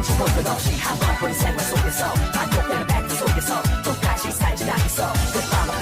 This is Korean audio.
뭔지 모르듯이 한번 보는 생활 속에서 반복되는 백도 속에서 똑같이 살지 않겠어 그 밤을